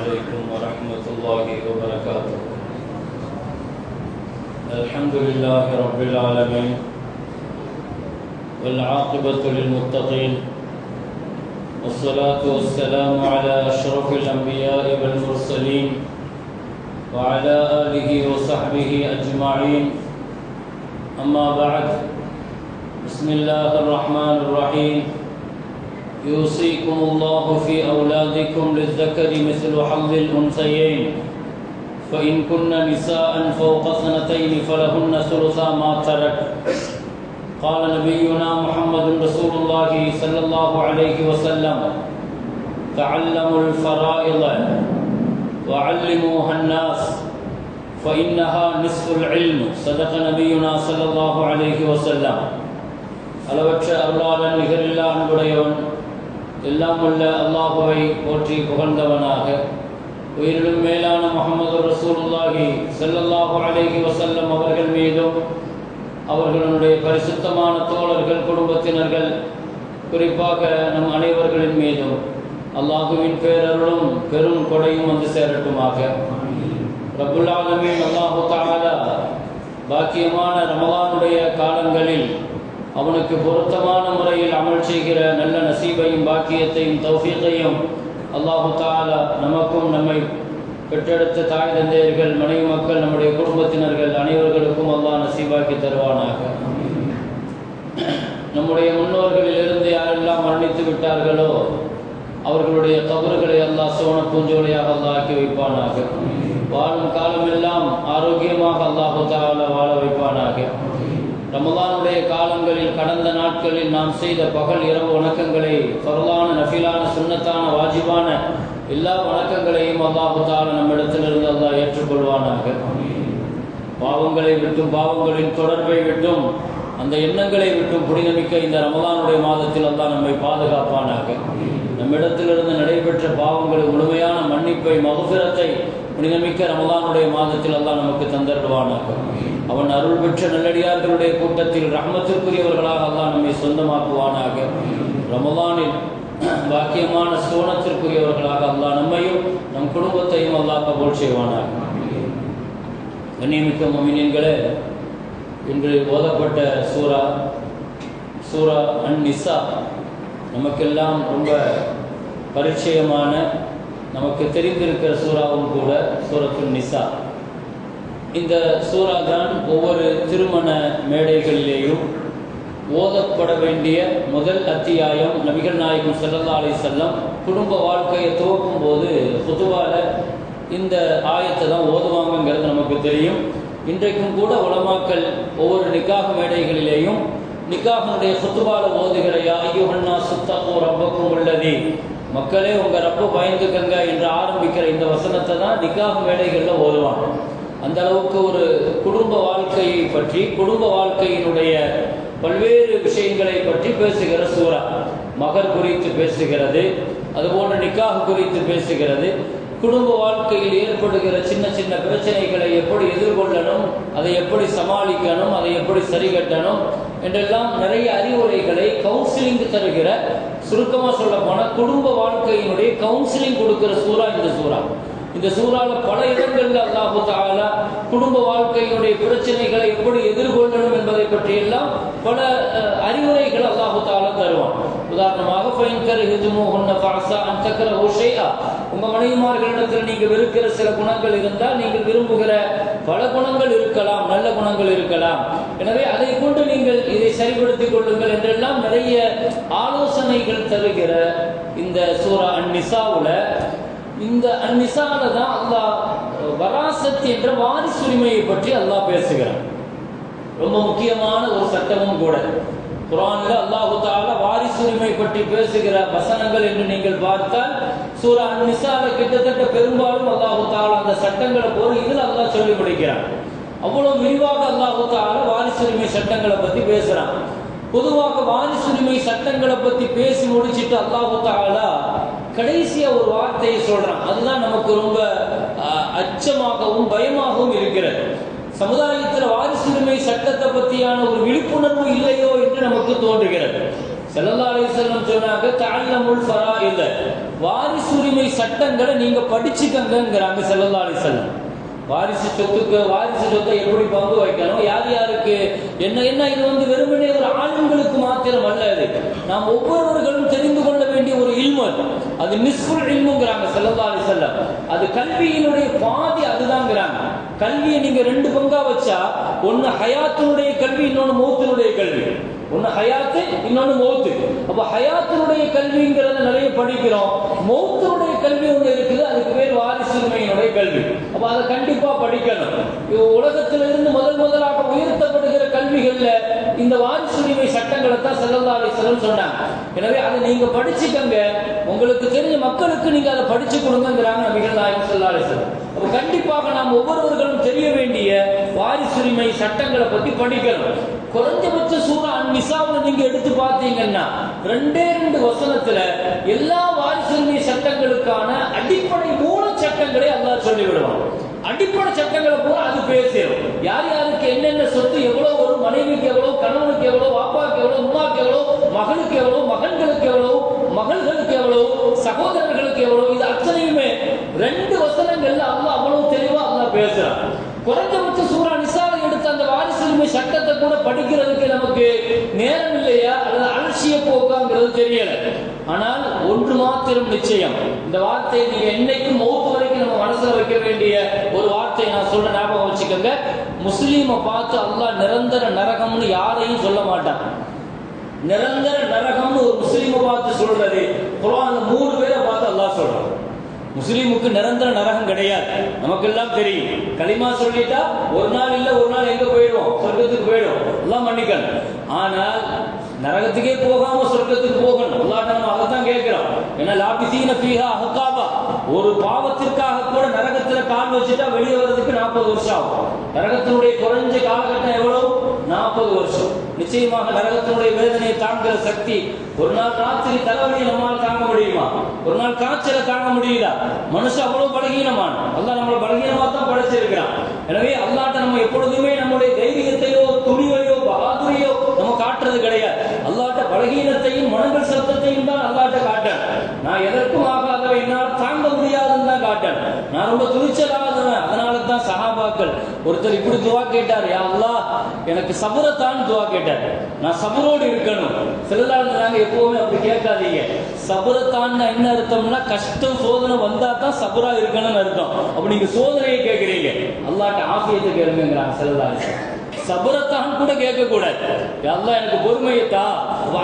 عليكم ورحمة الله وبركاته. الحمد لله رب العالمين والعاقبة للمتقين والصلاة والسلام على أشرف الأنبياء والمرسلين وعلى آله وصحبه أجمعين. أما بعد بسم الله الرحمن الرحيم. يوصيكم الله في أولادكم للذكر مثل حظ الأنثيين فإن كن نساء فوق سنتين فلهن ثلثا ما ترك قال نبينا محمد رسول الله صلى الله عليه وسلم تعلموا الفرائض وعلموها الناس فإنها نصف العلم صدق نبينا صلى الله عليه وسلم அளவற்ற அருளாளன் நிகரில்லா அன்புடையவன் எல்லாம் உள்ள அல்லாஹுவை போற்றி புகழ்ந்தவனாக. உயிரிலும் மேலான முகமது ரசூலுல்லாஹி செல்லல்லாஹு அலைஹி வசல்லம் அவர்கள் மீதும் அவர்களுடைய பரிசுத்தமான தோழர்கள் குடும்பத்தினர்கள் குறிப்பாக நம் அனைவர்களின் மீதும் அல்லாஹுவின் பேரருளும் பெரும் கொடையும் வந்து சேரட்டுமாக. ரபுல் அல்லாஹு தாலா பாக்கியமான ரமலானுடைய காலங்களில் அவனுக்கு பொருத்தமான முறையில் அமல் செய்கிற நல்ல நசீபையும் பாக்கியத்தையும் தௌஃபீகையும் அல்லாஹு தாலா நமக்கும் நம்மை பெற்றெடுத்த தாய் தந்தையர்கள் மனைவி மக்கள் நம்முடைய குடும்பத்தினர்கள் அனைவர்களுக்கும் அல்லாஹ் நசீபாக்கி தருவானாக. நம்முடைய முன்னோர்களிலிருந்து யாரெல்லாம் மரணித்து விட்டார்களோ அவர்களுடைய கபறுகளை அல்லாஹ் சோன பூஞ்சோலையாக அல்லாஹ் ஆக்கி வைப்பானாக. வாழும் காலமெல்லாம் ஆரோக்கியமாக அல்லாஹு தாலா வாழ வைப்பானாக. ரமலானுடைய காலங்களில் கடந்த நாட்களில் நாம் செய்த பகல் இரவு வணக்கங்களை பரலான நஃபிலான சுண்ணத்தான வாஜிபான எல்லா வணக்கங்களையும் அல்லாஹுத்தால நம்மிடத்திலிருந்து அல்லாஹ் ஏற்றுக்கொள்வானாக. பாவங்களை விட்டும் பாவங்களின் தொடர்பை விட்டும் அந்த எண்ணங்களை விட்டும் புனிதமிக்க இந்த ரமலானுடைய மாதத்தில் அல்லாஹ் நம்மை பாதுகாப்பானாக. நம்மிடத்திலிருந்து நடைபெற்ற பாவங்களை முழுமையான மன்னிப்பை மகுபிரத்தை புனிதமிக்க ரமலானுடைய மாதத்தில் அல்லாஹ் நமக்கு தந்தருவானாக. அவன் அருள் பெற்ற நல்லடியார்களுடைய கூட்டத்தில் ரஹமத்திற்குரியவர்களாக அல்லாஹ் நம்மை சொந்தமாக்குவானாக. ரமலானில் பாக்கியமான சோனத்திற்குரியவர்களாக அல்லாஹ் நம்மையும் நம் குடும்பத்தையும் அல்லாஹ் கபோல் செய்வானாக. கண்ணியமிக்க மமினியன்களே இன்று ஓதப்பட்ட சூரா சூரா அன் நிசா நமக்கெல்லாம் ரொம்ப பரிச்சயமான நமக்கு தெரிந்திருக்கிற சூறாவும் கூட சூரத்துல் நிசா இந்த சூறா தான் ஒவ்வொரு திருமண மேடைகளிலேயும் ஓதப்பட வேண்டிய முதல் அத்தியாயம் நபிகள் நாயகம் செல்லல்லா அலி செல்லம் குடும்ப வாழ்க்கையை துவக்கும் போது பொதுவாக இந்த ஆயத்தை தான் ஓதுவாங்கங்கிறது நமக்கு தெரியும். இன்றைக்கும் கூட உலமாக்கள் ஒவ்வொரு நிக்காக மேடைகளிலேயும் நிக்காகனுடைய சுத்துபால ஓதுகிற ஐயோஹன்னா சுத்தகோ ரப்பக்கும் உள்ளது மக்களே உங்கள் ரப்ப பயந்துக்கங்க என்று ஆரம்பிக்கிற இந்த வசனத்தை தான் நிக்காக மேடைகளில் ஓதுவாங்க. அந்த அளவுக்கு ஒரு குடும்ப வாழ்க்கையை பற்றி குடும்ப வாழ்க்கையினுடைய பல்வேறு விஷயங்களை பற்றி பேசுகிற சூறா. மகர் குறித்து பேசுகிறது அதுபோன்ற நிக்காக குறித்து பேசுகிறது. குடும்ப வாழ்க்கையில் ஏற்படுகிற சின்ன சின்ன பிரச்சனைகளை எப்படி எதிர்கொள்ளணும் அதை எப்படி சமாளிக்கணும் அதை எப்படி சரி கட்டணும் என்றெல்லாம் நிறைய அறிவுரைகளை கவுன்சிலிங் தருகிற சுருக்கமாக சொல்ல போனால் குடும்ப வாழ்க்கையினுடைய கவுன்சிலிங் கொடுக்கிற சூறா இந்த சூறா. இந்த சூறால பல இடங்களில் அல்லாஹு தாலா குடும்ப வாழ்க்கையினுடைய பிரச்சனைகளை எப்படி எதிர்கொள்ளணும் என்பதை பற்றி எல்லாம் பல அறிவுரைகள் அல்லாஹு தாலா தருவான். உதாரணமாக பயங்கர ஹிதுமோஹன்ன பாசா அந்தக்கர ஓஷையா உங்க மனைவிமார்களிடத்தில் நீங்க வெறுக்கிற சில குணங்கள் இருந்தால் நீங்கள் விரும்புகிற பல குணங்கள் இருக்கலாம் நல்ல குணங்கள் இருக்கலாம். எனவே அதை கொண்டு நீங்கள் இதை சரிப்படுத்திக் கொள்ளுங்கள் என்றெல்லாம் நிறைய ஆலோசனைகள் தருகிற இந்த சூரா அந்நிசாவுல இந்த அந்நிசால தான் அல்லாஹ் வராசத் என்ற வாரிசுரிமையை பற்றி அல்லாஹ் பேசுகிறான். ரொம்ப முக்கியமான ஒரு சட்டமும் கூட. குரான்ல அல்லாஹு தாலா வாரிசுரிமை பற்றி பேசுகிற வசனங்கள் என்று நீங்கள் பார்த்தால் சூரா நிசால கிட்டத்தட்ட பெரும்பாலும் அல்லாஹு தாலா அந்த சட்டங்களை போல இதில் அல்லாஹ் சொல்லி முடிக்கிறான் அவ்வளவு விரிவாக அல்லாஹு தாலா வாரிசுரிமை சட்டங்களை பற்றி பேசுறான் பொதுவாக வாரிசுரிமை சட்டங்களை பத்தி பேசி முடிச்சிட்டு அல்லாஹு தாலா கடைசியா ஒரு வார்த்தையை சொல்றான். அதுதான் நமக்கு ரொம்ப அச்சமாகவும் பயமாகவும் இருக்கிறது. சமுதாயத்தில் வாரிசுரிமை சட்டத்தை பற்றியான ஒரு விழிப்புணர்வு இல்லையோ என்று நமக்கு தோன்றுகிறது. ஸல்லல்லாஹு அலைஹி வஸல்லம் சொன்னாங்க தஅல்லமுல் வாரிசுரிமை சட்டங்களை நீங்க படிச்சுக்கங்கிறாங்க ஸல்லல்லாஹு அலைஹி வாரிசு சொத்துக்கு வாரிசு சொத்தை எப்படி பங்கு வைக்கணும்? யார் யாருக்கு? என்ன என்ன இது வந்து வெறுமனே ஒரு ஆண்களுக்கு மாத்திரம் அல்ல அது. நாம் ஒவ்வொருவர்களும் தெரிந்து கொள்ள வேண்டிய ஒரு இல்மு அது. நிஸ்புல் இல்முங்கிறாங்க ஸல்லல்லாஹு அலைஹி அது கல்வியினுடைய பாதி அதுதாங்கிறாங்க. கல்வியை நீங்க ரெண்டு பங்கா வச்சா ஒன்னு ஹயாத்தினுடைய கல்வி இன்னொன்னு மௌத்தினுடைய கல்வி. ஒன்னு ஹயாத்து இன்னொன்னு மௌத்து. அப்ப ஹயாத்தினுடைய கல்விங்கிறத நிறைய படிக்கிறோம். மௌத்தனுடைய கல்வி ஒன்று இருக்குது அதுக்கு பேர் வாரிசுமையினுடைய கல்வி. அப்ப அதை கண்டிப்பா படிக்கணும். உலகத்திலிருந்து முதல் முதலாக உயர்த்தப்படுகிற கல்விகள்ல இந்த வாரிசுரிமை சட்டங்களை தான் ஸல்லல்லாஹு அலைஹி சொன்னாங்க. எனவே அதை நீங்க படிச்சுக்கங்க. உங்களுக்கு தெரிஞ்ச மக்களுக்கு நீங்க அதை படிச்சு கொடுங்கிறாங்க நபிகள் நாயகம் ஸல்லல்லாஹு அலைஹி கண்டிப்பாக நாம் ஒவ்வொருவர்களும் தெரிய வேண்டிய வாரிசுரிமை சட்டங்களை பத்தி படிக்கணும். குறைஞ்சபட்ச சூறா நிசாவில் நீங்க எடுத்து பார்த்தீங்கன்னா ரெண்டே ரெண்டு வசனத்துல எல்லா வாரிசுரிமை சட்டங்களுக்கான அடிப்படை மூல சட்டங்களை அல்லா சொல்லி விடுவான் அடிப்படை சட்டங்களை பூரா அது பேசிடும் யார் யாருக்கு என்னென்ன சொத்து எவ்வளவு ஒரு மனைவிக்கு எவ்வளவு கணவனுக்கு எவ்வளவு அப்பாவுக்கு எவ்வளவு உமாக்கு எவ்வளவு மகளுக்கு எவ்வளவு மகன்களுக்கு எவ்வளவு மகள்களுக்கு எவ்வளவு சகோதரர்களுக்கு எவ்வளவு இது அத்தனையுமே ரெண்டு வசனங்கள்ல அல்லா அவ்வளவு தெளிவா அல்லா பேசுறான். குறைஞ்சபட்ச சூரா அந்த வாரிசுரிமை சட்டத்தை கூட படிக்கிறதுக்கு நமக்கு நேரம் இல்லையா? அல்லது அலட்சிய போக்காங்கிறது தெரியல. ஆனால் ஒன்று மாத்திரம் நிச்சயம். இந்த வார்த்தையை நீங்க என்னைக்கும் மௌத்து வரைக்கும் நம்ம மனசுல வைக்க வேண்டிய ஒரு வார்த்தையை நான் சொல்ல ஞாபகம் வச்சுக்கோங்க. முஸ்லீமை பார்த்து அல்லாஹ் நிரந்தர நரகம்னு யாரையும் சொல்ல மாட்டான். நிரந்தர நரகம்னு ஒரு முஸ்லீமை பார்த்து சொல்றது. குரான் மூணு பேரை பார்த்து அல்லாஹ் சொல்றான் முஸ்லீமுக்கு நிரந்தர நரகம் கிடையாது. நமக்கு எல்லாம் தெரியும். களிமா சொல்லிட்டா ஒரு நாள் இல்ல ஒரு நாள் எங்க போயிடுவோம்? சொர்க்கத்துக்கு போயிடும் எல்லாம் மன்னிக்கணும். ஆனால் நரகத்துக்கே போகாம சொர்க்கத்துக்கு போகணும் அல்லாட்ட நம்ம அதைத்தான் கேட்கிறோம் ஏன்னா லாபிசீன ஃபீஹா அஹ்காபா ஒரு பாவத்திற்காக கூட நரகத்துல கால் வச்சுட்டா வெளியே வர்றதுக்கு நாற்பது வருஷம் ஆகும் நரகத்தினுடைய குறைஞ்ச காலகட்டம் எவ்வளவு நாற்பது வருஷம் நிச்சயமாக நரகத்தினுடைய வேதனையை தாங்குற சக்தி ஒரு நாள் ராத்திரி தலைவலியை நம்மால் தாங்க முடியுமா ஒரு நாள் காய்ச்சலை தாங்க முடியல மனுஷன் அவ்வளவு பலகீனமான அல்லா நம்மளை பலகீனமா தான் படைச்சிருக்கிறான் எனவே அல்லாட்ட நம்ம எப்பொழுதுமே நம்முடைய தைரியத்தை துணிவையோ பகாதுரியோ நம்ம காட்டுறது கிடையாது அல்லாட்ட பலகீனத்தையும் மனங்கள் சத்தத்தையும் தான் அல்லாட்ட காட்டணும் நான் எதற்கும் ஆகாதவன் என்னால் தாங்க முடியாதுன்னு தான் காட்டணும் நான் ரொம்ப துணிச்சலாதவன் அதனால தான் சஹாபாக்கள் ஒருத்தர் இப்படி துவா கேட்டார் யா எனக்கு சபுரத்தான் துவா கேட்டார். நான் சபரோடு இருக்கணும். சிலதாள் எப்பவுமே அப்படி கேட்காதீங்க. சபரத்தான்னு என்ன அர்த்தம்னா கஷ்டம் சோதனை வந்தா தான் சபரா இருக்கணும்னு அர்த்தம். அப்படி நீங்க சோதனையை கேட்குறீங்க. அல்லாட்ட ஆசியத்தை கேளுங்கிறாங்க சிலதாள் சபரத்தான் கூட கேட்க கூடாது எனக்கு பொறுமையை தா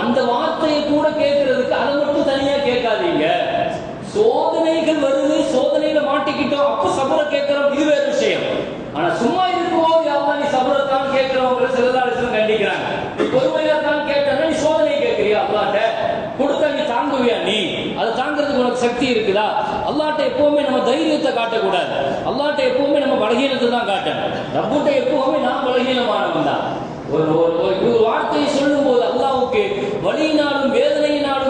அந்த வார்த்தையை கூட கேட்கறதுக்கு அதை மட்டும் தனியா கேட்காதீங்க. சோதனைகள் வருது சோதனையில மாட்டிக்கிட்டோம். அப்ப சபர கேட்கிறோம் இது வேற விஷயம். ஆனா சும்மா இருக்கும்போது யாரும் நீ சபரத்தான் கேட்கிறவங்க சிலதாலிசம் கண்டிக்கிறாங்க. நீ பொறுமையா தான் கேட்டா நீ சோதனை கேட்கிறியா? அல்லாட்ட கொடுத்தா நீ தாங்குவியா நீ? அதை தாங்கிறதுக்கு உனக்கு சக்தி இருக்குதா? அல்லாட்ட எப்பவுமே நம்ம தைரியத்தை காட்டக்கூடாது. அல்லாட்ட எப்பவுமே நம்ம பலகீனத்தை தான் காட்டணும். ரப்புட்ட எப்பவுமே நான் பலகீனமானவன் தான். ஒரு ஒரு வார்த்தையை சொல்லும் போது அல்லாவுக்கு வழியினாலும் வேறு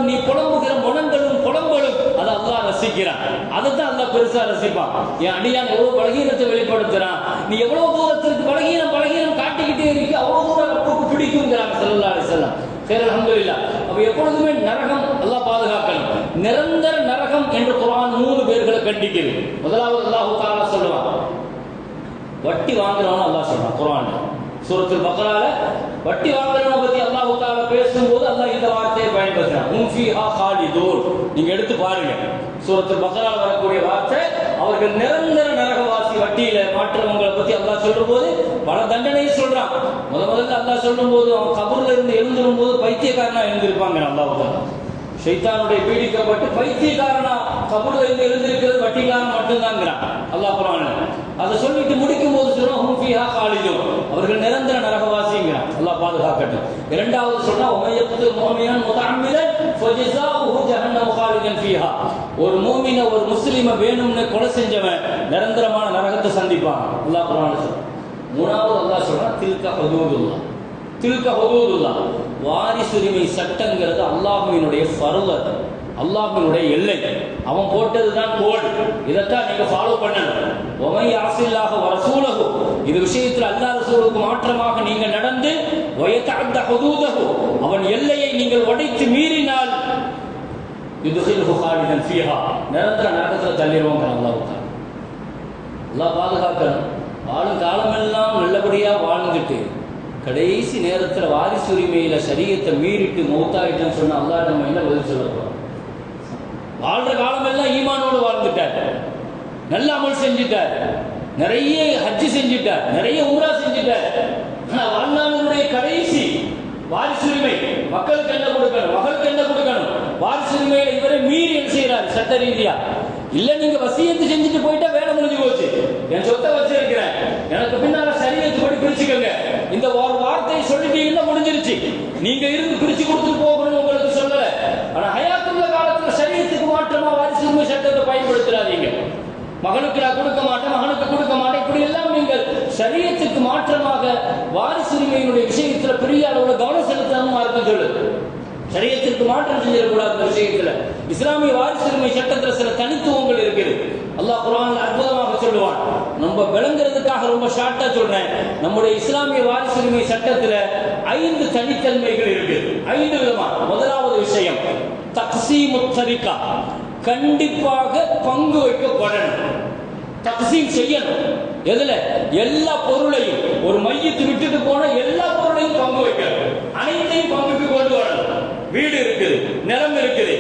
நீ புலம்புகிற முனங்களும் புலம்பலும் அதை அல்லாஹ் ரசிக்கிறான். அதை தான் பெருசா ரசிப்பான். என் அடியான் எவ்வளவு பலகீனத்தை வெளிப்படுத்துறான். நீ எவ்வளவு தூரத்திற்கு பலகீனம் பலகீனம் காட்டிக்கிட்டே இருக்கு அவ்வளவு தூரம் ரப்புக்கு பிடிக்குங்கிறாங்க ஸல்லல்லாஹு அலைஹி சரி அல்ஹம்துலில்லாஹ் அப்ப எப்பொழுதுமே நரகம் எல்லாம் பாதுகாக்கணும். நிரந்தர நரகம் என்று குரான் மூணு பேர்களை கண்டிக்கிறது முதலாவது அல்லாஹு தஆலா சொல்லுவான். வட்டி வாங்குறவன் அல்லாஹ் சொல்றான் குரான் சூரத்தில் பக்கரால வட்டி வாங்குறவனை பத்தி அல்லாஹ் பேசும்போது அல்லாஹ் இந்த வார்த்தையை பயன்படுத்துறான். ஹும் ஃபீஹா நீங்க எடுத்து பாருங்க. சூரத்து பக்ரால வரக்கூடிய வார்த்தை அவர்கள் நிரந்தர நரகவாசி வட்டியில மாற்றவங்களை பத்தி அல்லாஹ் சொல்லும்போது பல தண்டனையை சொல்றான். முத முதல்ல அல்லாஹ் சொல்லும்போது அவன் கபூர்ல இருந்து எழுந்திரும் போது பைத்தியக்காரனா எழுந்திருப்பாங்க அல்லாஹ் சைத்தானுடைய பீடிக்கப்பட்டு பைத்தியக்காரனா கபூர்ல இருந்து எழுந்திருக்கிறது வட்டிக்காரன் மட்டும்தாங்கிறான் அல்லாஹ் குரான் அதை சொல்லிட்டு முடிக்கும் போது சொல்றான் ஹும் அவர்கள் நிரந்தர நரகவாசிங்கிறான். அல்லா பாதுகாக்கட்டும். இரண்டாவது சொன்னா உமையத்து மோமியான் முதஅம்மிதன் ஃபஜஸாஉஹு ஜஹன்னமு காலிதன் ஃபீஹா. ஒரு மூமின ஒரு முஸ்லிம வேணும்னு கொலை செஞ்சவன் நிரந்தரமான நரகத்தை சந்திப்பான். அல்லா குரான் சொல்றான் மூணாவது அல்லாஹ் சொல்றான் தில்க ஹதூதுல்லா தில்க ஹதூதுல்லா வாரிசுரிமை சட்டங்கிறது அல்லாஹுவினுடைய ஃபர்ல் அது. எல்லை. அவன் போட்டது தான் கோல் இதைத்தான் நீங்க ஃபாலோ பண்ணணும். ஒமை ஆசில்லாக வரசூலகு இது விஷயத்தில் அல்லாஹ் ரசூலுக்கு மாற்றமாக நீங்க நடந்து வயத்தஅத்த ஹுதூதஹு. அவன் எல்லையை நீங்கள் உடைத்து மீறினால் இது ஹாலிதன் ஃபீஹா. நிரந்தர நரகத்தில் தள்ளிடுவோம் அல்லாஹ் தஆலா. அல்லாஹ் பாதுகாக்கணும். வாழும் காலமெல்லாம் நல்லபடியாக வாழ்ந்துட்டு கடைசி நேரத்தில் வாரிசு உரிமையில் சரியத்தை மீறிட்டு மௌத்தாயிட்டேன்னு சொன்னால் அல்லா நம்ம என்ன பதில் சொல்ல போகிறோம் வாழ்ற காலமெல்லாம் ஈமானோடு வாழ்ந்துட்டார். நல்ல அமல் செஞ்சுட்டார். நிறைய ஹஜ்ஜு செஞ்சுட்டார். நிறைய உம்ரா செஞ்சுட்டார். ஆனால் வாழ்நாளினுடைய கடைசி வாரிசுரிமை மக்களுக்கு என்ன கொடுக்கணும்? மகளுக்கு என்ன கொடுக்கணும்? வாரிசுரிமையில இவரை மீறி என்ன செய்கிறார் சட்ட ரீதியாக இல்ல நீங்க வசியத்து செஞ்சுட்டு போயிட்டா வேலை முடிஞ்சு போச்சு. என் சொத்தை வச்சிருக்கிறேன். எனக்கு பின்னால சரியத்து படி பிரிச்சுக்கோங்க. இந்த ஒரு வார்த்தையை சொல்லிட்டீங்கன்னா முடிஞ்சிருச்சு? நீங்க இருந்து பிரிச்சு கொடுத்து போகணும்னு உங்களுக்கு சொல்லல. ஆனா ஹயாத்துள்ள காலத்துல சரீரத்துக்கு மாற்றமா வாரிசுரிமை சட்டத்தை பயன்படுத்துறாதீங்க. மகனுக்கு நான் கொடுக்க மாட்டேன் மகனுக்கு கொடுக்க மாட்டேன். இப்படி எல்லாம் நீங்கள் சரீரத்துக்கு மாற்றமாக வாரிசுரிமையினுடைய விஷயத்துல பெரிய அளவுல கவனம் செலுத்தணும் அர்த்தம் சொல்லுது. சரியத்திற்கு மாற்றம் செஞ்சிடக்கூடாது விஷயத்துல இஸ்லாமிய வாரிசுரிமை சட்டத்துல சில தனித்துவங்கள் இருக்குது. அல்லாஹ் குர்ஆன்ல அற்புதமாக சொல்லுவான். நம்ம விளங்குறதுக்காக ரொம்ப ஷார்ட்டா சொல்றேன். நம்முடைய இஸ்லாமிய வாரிசுரிமை சட்டத்துல ஐந்து தனித்தன்மைகள் இருக்கு. ஐந்து விதமா. முதலாவது விஷயம் தக்சீமு தரிகா கண்டிப்பாக பங்கு வைக்கப்படணும். தக்சீம் செய்யணும். எதுல? எல்லா பொருளையும். ஒரு மையத்து விட்டுட்டு போன எல்லா பொருளையும் பங்கு வைக்கணும். அனைத்தையும் பங்குக்கு வீடு இருக்குது நிலம் இருக்குது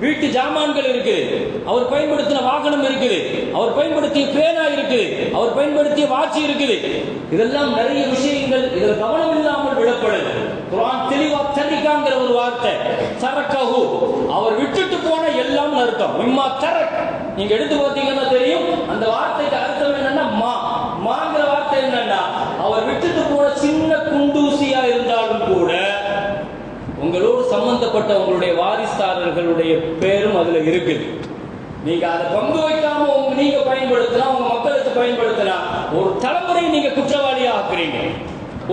வீட்டு ஜாமான்கள் இருக்குது அவர் பயன்படுத்தின வாகனம் இருக்குது அவர் பயன்படுத்திய பேனா இருக்குது அவர் பயன்படுத்திய வாட்சி இருக்குது. இதெல்லாம் நிறைய விஷயங்கள் இதில் கவனம் இல்லாமல் விடப்படுது குரான் தெளிவா தரிக்காங்கிற ஒரு வார்த்தை சரக்கஹு அவர் விட்டுட்டு போன எல்லாம் அர்த்தம். இம்மா தரக். நீங்க எடுத்து பார்த்தீங்கன்னா தெரியும் அந்த வார்த்தைக்கு அர்த்தம் என்னன்னா மா மாங்கிற வார்த்தை என்னன்னா அவர் விட்டுட்டு போன சின்ன குண்டூசியா இருந்தாலும் கூட உங்களோடு சம்பந்தப்பட்ட உங்களுடைய வாரிசுதாரர்களுடைய பேரும் அதுல இருக்குது நீங்க அதை பங்கு வைக்காம நீங்க பயன்படுத்தினா உங்க மக்களுக்கு பயன்படுத்தினா ஒரு தலைமுறை நீங்க குற்றவாளியா ஆக்குறீங்க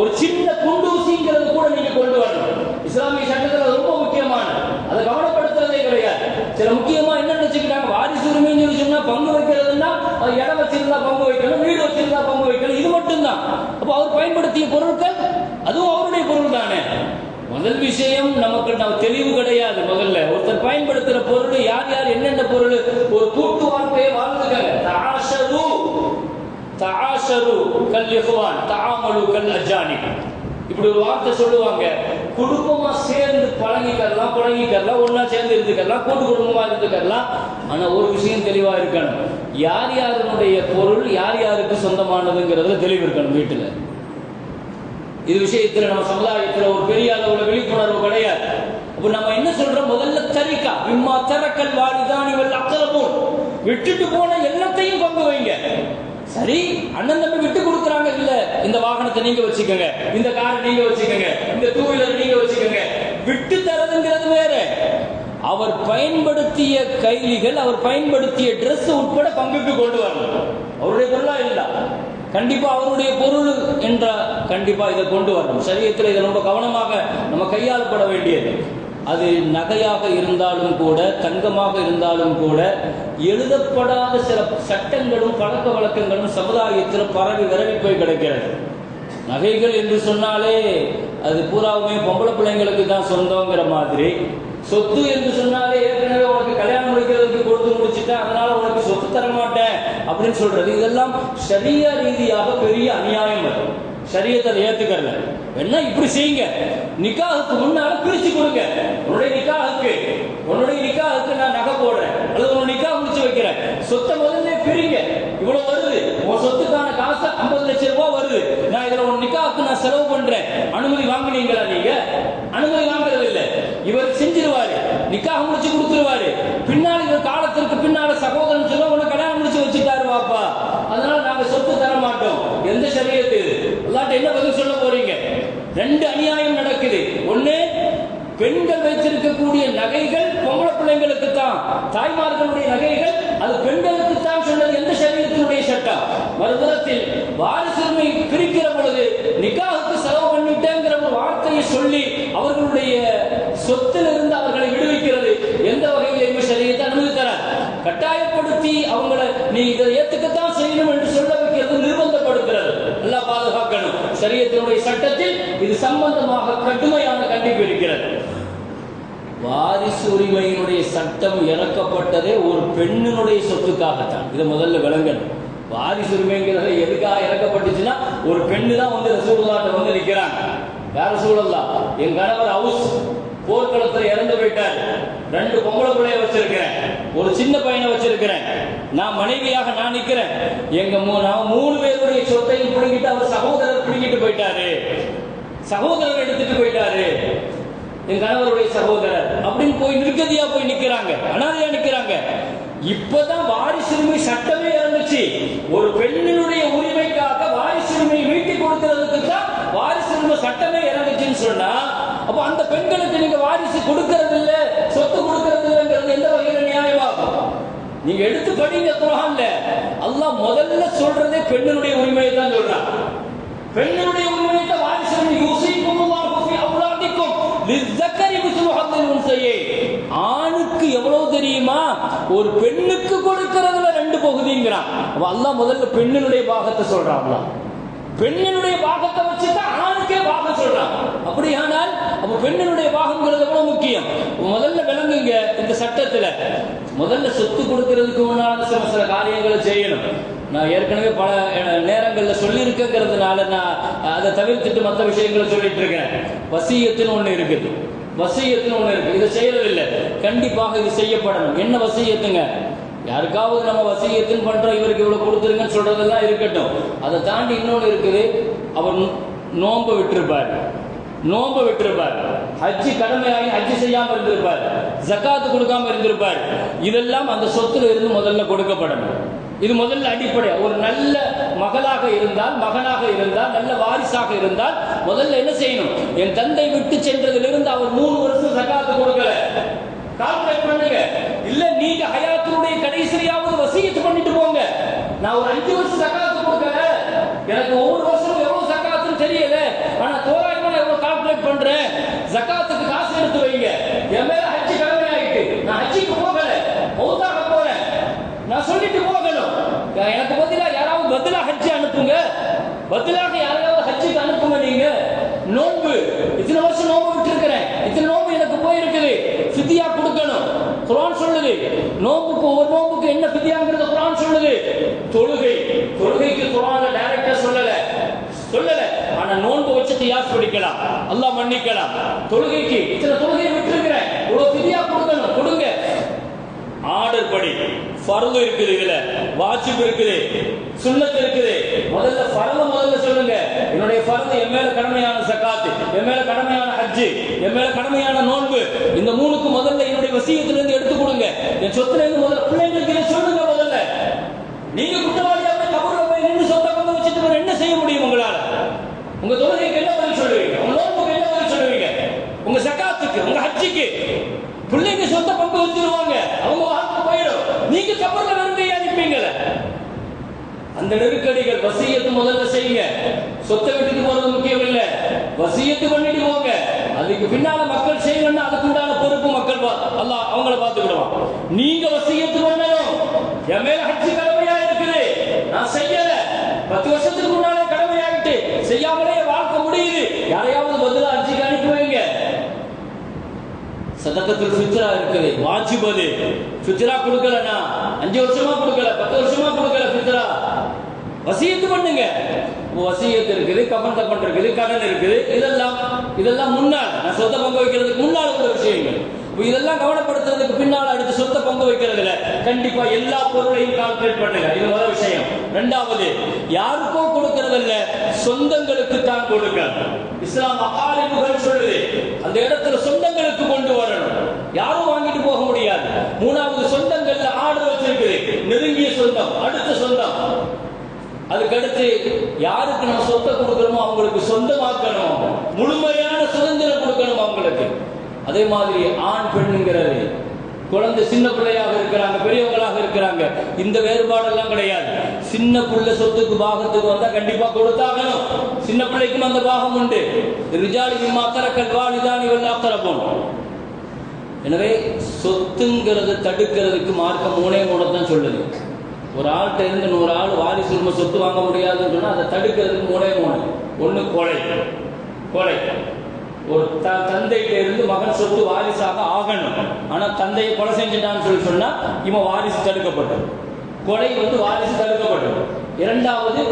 ஒரு சின்ன குண்டூசிங்கிறது கூட நீங்க கொண்டு வரணும். இஸ்லாமிய சட்டத்துல ரொம்ப முக்கியமான அதை கவனப்படுத்துறதே கிடையாது. சில முக்கியமா என்ன நினைச்சுக்கிட்டாங்க? வாரிசு உரிமைன்னு சொல்லி சொன்னா பங்கு வைக்கிறதுன்னா அது இடம் வச்சிருந்தா பங்கு வைக்கணும் வீடு வச்சிருந்தா பங்கு வைக்கணும். இது மட்டும்தான். அப்போ அவர் பயன்படுத்திய பொருட்கள் அதுவும் அவருடைய பொருள் தானே முதல் விஷயம் நமக்கு நம்ம தெளிவு கிடையாது முதல்ல. ஒருத்தர் பயன்படுத்துற பொருள் யார் யார் என்னென்ன பொருள் ஒரு கூட்டு வாழ்க்கையை வாழ்ந்துக்காங்க தாஷரு தாஷரு கல் இஹ்வான் தாமலு கல் அஜானி. இப்படி ஒரு வார்த்தை சொல்லுவாங்க. குடும்பமா சேர்ந்து பழகிக்கலாம் பழகிக்கலாம் ஒன்னா சேர்ந்து இருந்துக்கலாம் கூட்டு குடும்பமா இருந்துக்கலாம் ஆனா ஒரு விஷயம் தெளிவா இருக்கணும். யார் யாருடைய பொருள் யார் யாருக்கு சொந்தமானதுங்கிறதுல தெளிவு இருக்கணும் வீட்டுல. இது விஷயத்துல நம்ம சமுதாயத்துல ஒரு பெரிய அளவுல விழிப்புணர்வு கிடையாது. இப்போ நம்ம என்ன சொல்றோம்? முதல்ல தரிக்கா. இம்மா தரக்கல் வாலிதான் இவள் அக்கலமும் விட்டுட்டு போன எல்லாத்தையும் பங்கு வைங்க. சரி அண்ணன் தம்பி விட்டு கொடுக்குறாங்க இல்ல இந்த வாகனத்தை நீங்க வச்சுக்கோங்க. இந்த கார் நீங்க வச்சுக்கோங்க. இந்த டூ வீலர் நீங்க வச்சுக்கோங்க. விட்டு தரதுங்கிறது வேற. அவர் பயன்படுத்திய கைலிகள் அவர் பயன்படுத்திய ட்ரெஸ் உட்பட பங்குக்கு கொண்டு வரணும். கண்டிப்பா அவருடைய பொருள் என்ற கண்டிப்பா இதை கொண்டு வரணும். சரியத்தில் இதை ரொம்ப கவனமாக நம்ம கையாளப்பட வேண்டியது. அது நகையாக இருந்தாலும் கூட தங்கமாக இருந்தாலும் கூட எழுதப்படாத சில சட்டங்களும் பழக்க வழக்கங்களும் சமுதாயத்தில் பரவி விரவி போய் கிடைக்கிறது. நகைகள் என்று சொன்னாலே அது பூராவுமே பொம்பளை பிள்ளைங்களுக்கு தான் சொந்தங்கிற மாதிரி. சொத்து என்று சொன்னாலே ஏற்கனவே உனக்கு கல்யாணம் முடிக்கிறதுக்கு கொடுத்து முடிச்சுட்டேன் அதனால உனக்கு சொத்து தர மாட்டேன் அப்படின்னு சொல்றது. இதெல்லாம் சரிய ரீதியாக பெரிய அநியாயம் அது. சரியத்தை அதை ஏத்துக்கறல. என்ன இப்படி செய்யுங்க? நிக்காஹுக்கு முன்னால பிரிச்சு கொடுங்க. உன்னுடைய நிக்காஹுக்கு உன்னுடைய நிக்காஹுக்கு நான் நகை போடுறேன். அல்லது உன் நிக்கா முடிச்சு வைக்கிறேன். சொத்தை முதல்ல பிரிங்க. இவ்வளவு வருது. உன் சொத்துக்கான காசு ஐம்பது லட்சம் ரூபாய் வருது. நான் இதுல உன் நிக்காவுக்கு நான் செலவு பண்றேன். அனுமதி வாங்குனீங்களா நீங்க? அனுமதி வாங்குறது இல்லை இவர் செஞ்சிருவாரு. நிக்காக முடிச்சு கொடுத்துருவாரு. நகைகள் பொம்பளை பிள்ளைங்களுக்கு தான் தாய்மார்களுடைய நகைகள் அது பெண்களுக்கு தான் சொன்னது எந்த சரீரத்தினுடைய சட்டம்? மறுபுறத்தில் வாரிசுரிமை பிரிக்கிற பொழுது நிக்காவுக்கு செலவு பண்ணிட்டேங்கிற வார்த்தையை சொல்லி அவர்களுடைய சொத்தில் இருந்து அவர்களை விடுவிக்கிறது. எந்த வகையிலையுமே சரியத்தை அனுமதி தராது கட்டாயப்படுத்தி அவங்களை நீ இதை ஏத்துக்கத்தான் செய்யணும் என்று சொல்ல வைக்கிறது நிர்பந்தப்படுத்துறது. நல்லா பாதுகாக்கணும். சரியத்தினுடைய சட்டத்தில் இது சம்பந்தமாக கடுமையான கண்டிப்பு இருக்கிறது. வாரிசு உரிமையினுடைய சட்டம் இறக்கப்பட்டதே ஒரு பெண்ணினுடைய சொத்துக்காகத்தான். இதை முதல்ல விளங்கணும். வாரிசு உரிமைங்கிறது எதுக்காக இறக்கப்பட்டுச்சுன்னா ஒரு பெண்ணு தான் வந்து ரசூலுல்லாட்ட வந்து நிற்கிறாங்க யார சூழல்லாம் என் கணவர் ஹவுஸ் போர்க்களத்தில் இறந்து போயிட்டார். ரெண்டு பொம்பளை பிள்ளைய வச்சிருக்கிறேன். ஒரு சின்ன பையனை வச்சிருக்கிறேன். நான் மனைவியாக நான் நிற்கிறேன் எங்க நான் மூணு பேருடைய சொத்தையும் பிடுங்கிட்டு அவர் சகோதரர் பிடுங்கிட்டு போயிட்டாரு. சகோதரர் எடுத்துட்டு போயிட்டாரு. என் கணவருடைய சகோதரர். அப்படின்னு போய் நிற்கதியா போய் நிக்கிறாங்க. அனாதையா நிக்கிறாங்க. இப்பதான் வாரிசுரிமை சட்டமே இறந்துச்சு. ஒரு பெண்ணினுடைய உரிமைக்காக வாரிசுரிமை மீட்டி கொடுக்கிறதுக்கு தான் வாரிசுரிமை சட்டமே இறங்குச்சுன்னு சொன்னா அப்ப அந்த பெண்களுக்கு நீங்க வாரிசு கொடுக்கறது இல்ல சொத்து கொடுக்கறது இல்லைங்கிறது எந்த வகையில நியாயமாகும்? நீங்க எடுத்து படிங்க குரான்ல அல்லாஹ் முதல்ல சொல்றதே பெண்ணினுடைய உரிமையை தான் சொல்றான். பெண்ணினுடைய உரிமையை தான் வாரிசுரிமை யோசிக்கும் ஆணுக்கு எவ்வளவு தெரியுமா? ஒரு பெண்ணுக்கு கொடுக்கிறதுல ரெண்டு பகுதிங்கிறான். அப்ப முதல்ல பெண்ணினுடைய பாகத்தை சொல்றான் பெண்ணினுடைய பாகத்தை வச்சு தான் ஆணுக்கே பாகம் சொல்றான். அப்படியானால் அப்ப பெண்ணினுடைய பாகங்கிறது எவ்வளவு முக்கியம்? முதல்ல விளங்குங்க இந்த சட்டத்துல. முதல்ல சொத்து கொடுக்கறதுக்கு முன்னால சில சில காரியங்களை செய்யணும். நான் ஏற்கனவே பல நேரங்களில் நேரங்கள்ல சொல்லியிருக்கங்கிறதுனால நான் அதை தவிர்த்துட்டு மற்ற விஷயங்களை சொல்லிட்டு இருக்கிறேன் வசியத்துன்னு ஒன்று இருக்குது. வசியத்துன்னு ஒன்று இருக்குது. இதை செய்யறதில்லை. கண்டிப்பாக இது செய்யப்படணும். என்ன வசியத்துங்க? யாருக்காவது நம்ம வசியத்துன்னு பண்ணுறோம் இவருக்கு இவ்வளோ கொடுத்துருங்கன்னு சொல்கிறதெல்லாம் இருக்கட்டும். அதை தாண்டி இன்னொன்று இருக்குது. அவர் நோன்பை விட்டுருப்பார். நோன்பு விட்டிருப்பார். ஹஜ்ஜி கடமையாகி ஹஜ்ஜி செய்யாம இருந்திருப்பார். ஜக்காத்து கொடுக்காம இருந்திருப்பார். இதெல்லாம் அந்த சொத்துல இருந்து முதல்ல கொடுக்கப்படணும். இது முதல்ல அடிப்படை. ஒரு நல்ல மகளாக இருந்தால் மகனாக இருந்தால் நல்ல வாரிசாக இருந்தால் முதல்ல என்ன செய்யணும்? என் தந்தை விட்டு சென்றதிலிருந்து அவர் மூணு வருஷம் சக்காத்து கொடுக்கல. கால்குலேட் பண்ணுங்க. இல்ல நீங்க ஹயாத்தினுடைய கடைசியாவது வசியத்து பண்ணிட்டு போங்க. நான் ஒரு அஞ்சு வருஷம் சக்காத்து கொடுக்கல. எனக்கு ஒவ்வொரு வருஷம் எவ்வளவு சக்காத்துன்னு தெரியல. ஆனா தோராயமா நான் எவ்வளவு கால்குலேட் பண்றேன். ஜக்காத்துக்கு காசு எடுத்து வைங்க. என் மேல ஹஜ்ஜி கடமை ஆயிட்டு. நான் ஹஜ்ஜிக்கு போகல. நான் சொல்லிட்டு போகணும். எனக்கு பதிலா யாராவது பதிலா ஹஜ்ஜி அனுப்புங்க. பதிலாக யாரையாவது ஹஜ்ஜுக்கு அனுப்புங்க நீங்க. நோன்பு. இத்தனை வருஷம் நோன்பு விட்டுருக்கிறேன். இத்தனை நோன்பு எனக்கு போயிருக்குது. சித்தியா கொடுக்கணும். குரான் சொல்லுது. நோன்புக்கு ஒரு நோன்புக்கு என்ன ஃபிதியாங்கிறது குரான் சொல்லுது. தொழுகை. தொழுகைக்கு குரான் டைரக்டா சொல்லல. சொல்லல. ஆனா நோன்பு வச்சு கியாஸ் பிடிக்கலாம். அல்லாஹ் மன்னிக்கலாம். தொழுகைக்கு இத்தனை தொழுகை விட்டுருக்கிறேன். இவ்வளவு ஃபிதியா கொடுக்கணும். பரந்து இருக்குது இதுல வாஜிப் இருக்குது சுண்ணத்து இருக்குது. முதல்ல ஃபர்த முதல்ல சொல்லுங்க. என்னுடைய ஃபர்து என் மேல கடமையான சக்காத்து என் மேல கடமையான ஹஜ்ஜு என் மேல கடமையான நோன்பு. இந்த மூணுக்கு முதல்ல என்னுடைய வசியத்துல இருந்து எடுத்து கொடுங்க. என் சொத்துல இருந்து முதல்ல பிள்ளைங்களுக்கு இதை சொல்லுங்க முதல்ல. நீங்க குற்றவாளியா போய் கபூர்ல போய் நின்று சொத்தை கொண்டு வச்சுட்டு என்ன செய்ய முடியும் உங்களால? உங்க தொழுகைக்கு என்ன பதில் சொல்லுவீங்க? உங்க நோன்புக்கு என்ன பதில் சொல்லுவீங்க? உங்க சக்காத்துக்கு உங்க ஹஜ்ஜுக்கு. பிள்ளைங்க சொத்தை பங்கு வச்சிருவாங்க. அவங்க நீங்க கபர்ல வெறும் அனுப்பீங்கள அந்த நெருக்கடிகள் வசியத்து முதல்ல செய்யுங்க. சொத்தை விட்டுட்டு போறது முக்கியம் இல்ல வசியத்து பண்ணிட்டு போங்க. அதுக்கு பின்னால மக்கள் செய்யணும்னா அதுக்கு உண்டான பொறுப்பு மக்கள் அல்ல அல்லாஹ் அவங்கள பார்த்துக்கிடுவான். நீங்க வசியத்து பண்ணணும். என் மேல ஹஜ்ஜி கடமையா இருக்குது. நான் செய்யல. பத்து வருஷத்துக்கு முன்னாலே கடமையாகிட்டு செய்யாமலே வாழ்க்கை முடியுது. யாரையாவது பதிலாக ஹஜ்ஜிக்கு அனுப்பி வைங்க. சதக்கத்தில் ஃபித்ரா இருக்குது. வாஜிப். அது ஃபித்ரா கொடுக்கலண்ணா அஞ்சு வருஷமா கொடுக்கல பத்து வருஷமா கொடுக்கல ஃபித்ரா. வசியத்து பண்ணுங்க. வசியத்து இருக்குது கபன் தப்பன் இருக்குது கடன் இருக்குது. இதெல்லாம் இதெல்லாம் முன்னால் நான் சொத்தை பங்கு வைக்கிறதுக்கு முன்னால் உள்ள விஷயங்கள். இதெல்லாம் கவனப்படுத்துறதுக்கு பின்னால் அடுத்து சொத்தை பங்கு வைக்கிறதுல கண்டிப்பா எல்லா பொருளையும் கால்குலேட் பண்ணுங்க. இது முதல் விஷயம். ரெண்டாவது யாருக்கோ கொடுக்கறதில்ல. சொந்தங்களுக்கு தான் கொடுக்க இஸ்லாம் அகாலிபுகள் சொல்லுது. அந்த இடத்துல சொந்தங்களுக்கு கொண்டு வரணும் யாரும் வாங்கிட்டு போக முடியாது மூணாவது சொந்தங்கள்ல ஆர்டர் வச்சிருக்குது நெருங்கிய சொந்தம் அடுத்த சொந்தம். அதுக்கடுத்து யாருக்கு நம்ம சொத்தை கொடுக்கணுமோ அவங்களுக்கு சொந்தமாக்கணும். முழுமையான சுதந்திரம் கொடுக்கணும் அவங்களுக்கு. அதே மாதிரி ஆண் பெண்ணுங்கிறது குழந்தை சின்ன பிள்ளையாக இருக்கிறாங்க பெரியவங்களாக இருக்கிறாங்க. இந்த வேறுபாடெல்லாம் கிடையாது. சின்ன பிள்ளை சொத்துக்கு பாகத்துக்கு வந்தா கண்டிப்பா கொடுத்தாகணும். சின்ன பிள்ளைக்கும் அந்த பாகம் உண்டு. ரிஜாலி மாத்தரக்கல் வாலிதானி வெள்ளாத்தரப்போம் எனவே சொத்துங்கிறத தடுக்கிறதுக்கு மார்க்கம் மூணே மூணு தான் சொல்லுது. ஒரு ஆள்கிட்ட இருந்து நூறு ஆள் வாரிசு உரிமை சொத்து வாங்க முடியாதுன்னு சொன்னால் அதை தடுக்கிறதுக்கு மூணே மூணு ஒன்று கொலை. கொலை. ஒரு த தந்தைகிட்ட இருந்து மகன் சொத்து வாரிசாக ஆகணும். ஆனால் தந்தையை கொலை செஞ்சுட்டான்னு சொல்லி சொன்னால் இவன் வாரிசு தடுக்கப்பட்டது. கொலை வந்து வாரிசு தடுக்கப்பட்டது. இரண்டாவது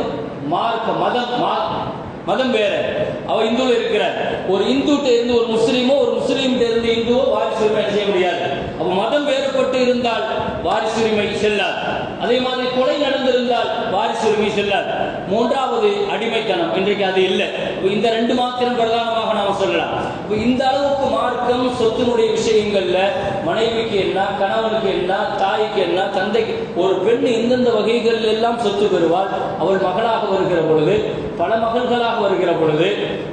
மார்க்க மதம் மா- மதம் வேற. அவ இந்து இருக்கிறார். ஒரு இந்துட்ட இருந்து ஒரு முஸ்லீமோ ஒரு முஸ்லீம்கிட்ட இருந்து இந்துவோ வாரிசு உரிமை செய்ய முடியாது. அப்ப மதம் வேறுபட்டு இருந்தால் வாரிசு உரிமை செல்லாது. அதே மாதிரி கொலை நடந்திருந்தால் வாரிசு உரிமை செல்லாது. மூன்றாவது அடிமைத்தனம். இன்றைக்கு அது இல்லை. இந்த ரெண்டு மாத்திரம் பிரதானமாக நாம சொல்லலாம். இப்போ இந்த அளவுக்கு மார்க்கம் சொத்தினுடைய விஷயங்கள்ல மனைவிக்கு என்ன கணவனுக்கு என்ன தாய்க்கு என்ன தந்தைக்கு ஒரு பெண் எந்தெந்த வகைகள் எல்லாம் சொத்து பெறுவாள் அவள் மகளாக வருகிற பொழுது பல மகள்களாக வருகிற பொழுது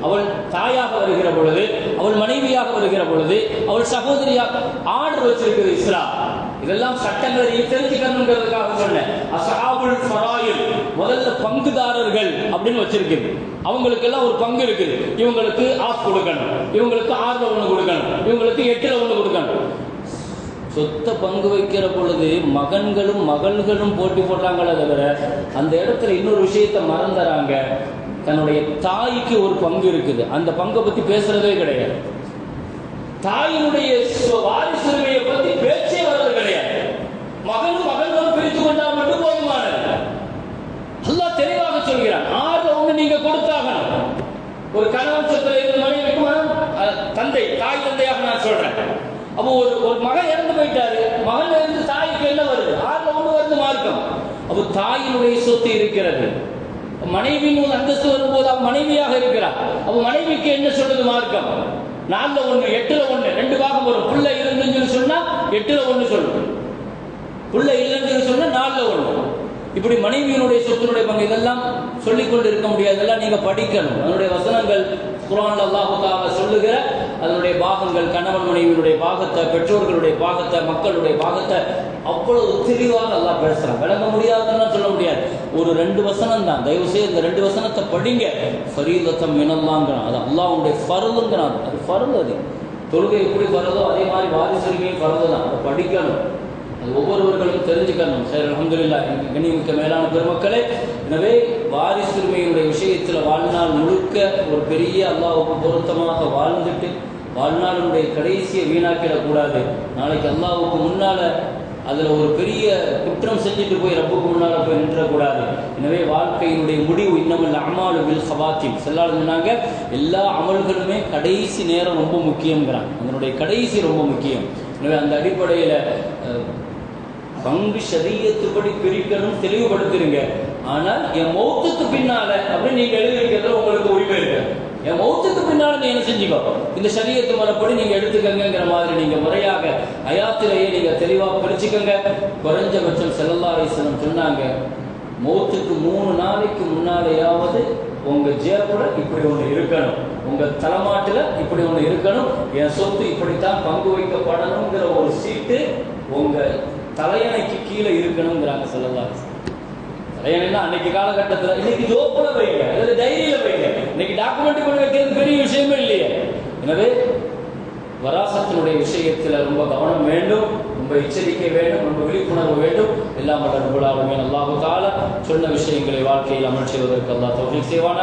அவள் தாயாக வருகிற பொழுது அவள் மனைவியாக வருகிற பொழுது அவள் சகோதரியாக ஆர்டர் வச்சிருக்கிறது இஸ்லாம். இதெல்லாம் சட்டங்களை தெரிஞ்சுக்கணுங்கிறதுக்காக சொன்னேன் அசஹாபுல் ஃபராயில் முதல்ல பங்குதாரர்கள் அப்படின்னு வச்சிருக்குது. அவங்களுக்கு எல்லாம் ஒரு பங்கு இருக்குது. இவங்களுக்கு ஆஃப் கொடுக்கணும் இவங்களுக்கு ஆறுல ஒண்ணு கொடுக்கணும் இவங்களுக்கு எட்டுல ஒண்ணு கொடுக்கணும். சொத்தை பங்கு வைக்கிற பொழுது மகன்களும் மகள்களும் போட்டி போட்டாங்களே தவிர அந்த இடத்துல இன்னொரு விஷயத்தை மறந்துறாங்க. தன்னுடைய தாய்க்கு ஒரு பங்கு இருக்குது. அந்த பங்கை பத்தி பேசுறதே கிடையாது. தாயினுடைய வாரிசுரிமையை பத்தி பேச மகனும் மகன்களும் பிரித்து கொண்டால் மட்டும் போதுமானது. அல்லாஹ் தெளிவாக சொல்கிறான் ஆறு ஒண்ணு நீங்க கொடுத்தாகணும். ஒரு கணவன் சொத்துல இருந்து மனைவிக்கு மகன் அஹ், தந்தை தாய் தந்தையாக நான் சொல்றேன். அப்போ ஒரு ஒரு மகன் இறந்து போயிட்டாரு. மகன் இருந்து தாய்க்கு என்ன வருது? ஆறுல ஒண்ணு வருது மார்க்கம். அப்போ தாயினுடைய சொத்து இருக்கிறது. மனைவியின் அந்தஸ்து வரும்போது அவன் மனைவியாக இருக்கிறார் அப்போ மனைவிக்கு என்ன சொல்றது மார்க்கம்? நாலுல ஒண்ணு எட்டுல ஒண்ணு ரெண்டு பாகம் வரும். புள்ள இருந்துன்னு சொல்லி சொன்னா எட்டுல ஒண்ணு சொல்லணும் பிள்ளை இல்லைன்னு சொல்லி சொன்னா நாலுல இப்படி மனைவியினுடைய சொத்தினுடைய பங்கு இதெல்லாம் சொல்லிக் கொண்டு இருக்க முடியாது. இதெல்லாம் நீங்கள் படிக்கணும். அதனுடைய வசனங்கள் குரான் அல்லாஹுக்காக சொல்லுகிற அதனுடைய பாகங்கள் கணவன் மனைவியினுடைய பாகத்தை பெற்றோர்களுடைய பாகத்தை மக்களுடைய பாகத்தை அவ்வளவு தெளிவாக நல்லா பேசுறான். விளங்க முடியாதுன்னு சொல்ல முடியாது. ஒரு ரெண்டு வசனம் தான். தயவு செய்து இந்த ரெண்டு வசனத்தை படிங்க. ஃபரீதத்தம் மினல்லாங்கிறான். அது அல்லாவுடைய ஃபருதுங்கிறான். அது ஃபருது அது. தொழுகை எப்படி வருதோ அதே மாதிரி வாரிசுரிமையும் ஃபருது தான் அதை படிக்கணும். அது ஒவ்வொருவர்களும் தெரிஞ்சுக்கணும். சரி அலமதுல்லா எனக்கு கண்ணியமிக்க மேலான பெருமக்களே எனவே வாரிசுரிமையினுடைய விஷயத்தில் வாழ்நாள் முழுக்க ஒரு பெரிய அல்லாவுக்கு பொருத்தமாக வாழ்ந்துட்டு வாழ்நாளுடைய கடைசியை வீணாக்கிடக்கூடாது நாளைக்கு அல்லாவுக்கு முன்னால அதுல ஒரு பெரிய குற்றம் செஞ்சுட்டு போய் ரப்புக்கு முன்னால போய் நின்றக்கூடாது எனவே வாழ்க்கையினுடைய முடிவு இன்னமில்ல அமாலு வில் ஹவாத்திம் செல்லாது சொன்னாங்க எல்லா அமல்களுமே கடைசி நேரம் ரொம்ப முக்கியங்கிறாங்க அதனுடைய கடைசி ரொம்ப முக்கியம். எனவே அந்த அடிப்படையில் பங்கு சரியத்துப்படி பிரிக்கணும் தெளிவுபடுத்துறீங்க. ஆனால் என் மௌத்துக்கு பின்னால அப்படின்னு நீங்க எழுதி உங்களுக்கு உரிமை இருக்கு. என் மௌத்துக்கு பின்னால நீ என்ன செஞ்சுக்கோ இந்த சரியத்து முறைப்படி நீங்க எடுத்துக்கங்கிற மாதிரி நீங்க முறையாக அயாத்திலேயே நீங்க தெளிவா பிரிச்சுக்கங்க. குறைஞ்சபட்சம் செல்லல்லா அலிஸ்லம் சொன்னாங்க மௌத்துக்கு மூணு நாளைக்கு முன்னாலேயாவது உங்க ஜேப்புல இப்படி ஒன்று இருக்கணும். உங்க தலைமாட்டுல இப்படி ஒண்ணு இருக்கணும் என் சொத்து இப்படித்தான் பங்கு வைக்கப்படணுங்கிற ஒரு சீட்டு உங்க தலையணைக்கு கீழே இருக்கணுங்கிறாங்க சொல்லலாம் தலையணைன்னா அன்னைக்கு காலகட்டத்துல இன்னைக்கு ஜோப்பில் வைங்க அல்லது டைரியில் வைங்க. இன்னைக்கு டாக்குமெண்ட் கொண்டு வைக்கிறது பெரிய விஷயமே இல்லையே. எனவே வராசத்தினுடைய விஷயத்துல ரொம்ப கவனம் வேண்டும் ரொம்ப எச்சரிக்கை வேண்டும் ரொம்ப விழிப்புணர்வு வேண்டும். எல்லாம் வல்ல ரப்பல் ஆலமீன் அல்லாஹ் சொன்ன விஷயங்களை வாழ்க்கையில் அமல் செய்வதற்கு அல்லா தௌஃபீக் செய்வான?